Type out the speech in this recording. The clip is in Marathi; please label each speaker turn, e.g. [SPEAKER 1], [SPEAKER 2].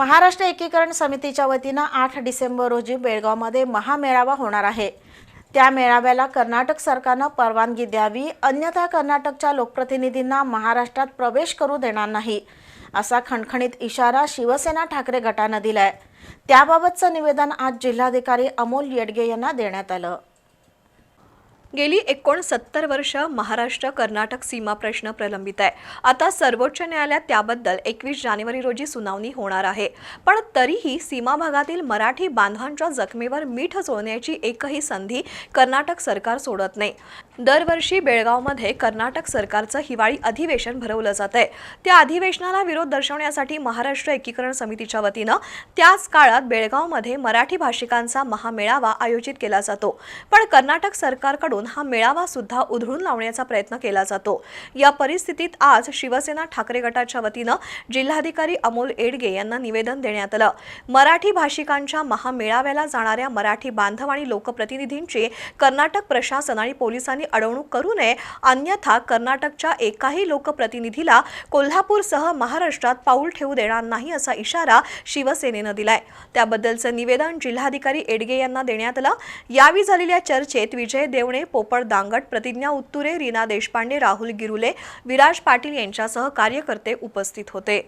[SPEAKER 1] महाराष्ट्र एकीकरण समितीच्या वतीनं आठ डिसेंबर रोजी बेळगावमध्ये महामेळावा होणार आहे. त्या मेळाव्याला कर्नाटक सरकारनं परवानगी द्यावी अन्यथा कर्नाटकच्या लोकप्रतिनिधींना महाराष्ट्रात प्रवेश करू देणार नाही असा खणखणीत इशारा शिवसेना ठाकरे गटानं दिलाय. त्याबाबतचं निवेदन आज जिल्हाधिकारी अमोल येडगे यांना देण्यात आलं.
[SPEAKER 2] गेली एकोणसत्तर वर्ष महाराष्ट्र कर्नाटक सीमा प्रश्न प्रलंबित आहे. आता सर्वोच्च न्यायालयात त्याबद्दल एकवीस जानेवारी रोजी सुनावणी होणार आहे. पण तरीही सीमा भागातील मराठी बांधवांच्या जखमेवर मीठ चोळण्याची एकही संधी कर्नाटक सरकार सोडत नाही. दरवर्षी बेळगावमध्ये कर्नाटक सरकारचं हिवाळी अधिवेशन भरवलं जात आहे. त्या अधिवेशनाला विरोध दर्शवण्यासाठी महाराष्ट्र एकीकरण समितीच्या वतीनं त्याच काळात बेळगावमध्ये मराठी भाषिकांचा महामेळावा आयोजित केला जातो. पण कर्नाटक सरकारकडून हा मेळावा सुद्धा उधळून लावण्याचा प्रयत्न केला जातो. या परिस्थितीत आज शिवसेना ठाकरे गटाच्या वतीनं जिल्हाधिकारी अमोल एडगे यांना निवेदन देण्यात आलं. मराठी भाषिकांच्या महामेळाव्याला जाणाऱ्या मराठी बांधव आणि लोकप्रतिनिधींची कर्नाटक प्रशासन आणि पोलिसांनी अडवणूक करू नये अन्यथा कर्नाटकच्या एकाही लोकप्रतिनिधीला कोल्हापूरसह महाराष्ट्रात पाऊल ठेवू देणार नाही असा इशारा शिवसेनेनं दिलाय. त्याबद्दलचं निवेदन जिल्हाधिकारी एडगे यांना देण्यात आलं. यावेळी झालेल्या चर्चेत विजय देवणे पोपट दांगट प्रतिज्ञा उत्तुरे रीना देशपांडे राहुल गिरुले विराज पाटील यांच्यासह कार्यकर्ते उपस्थित होते.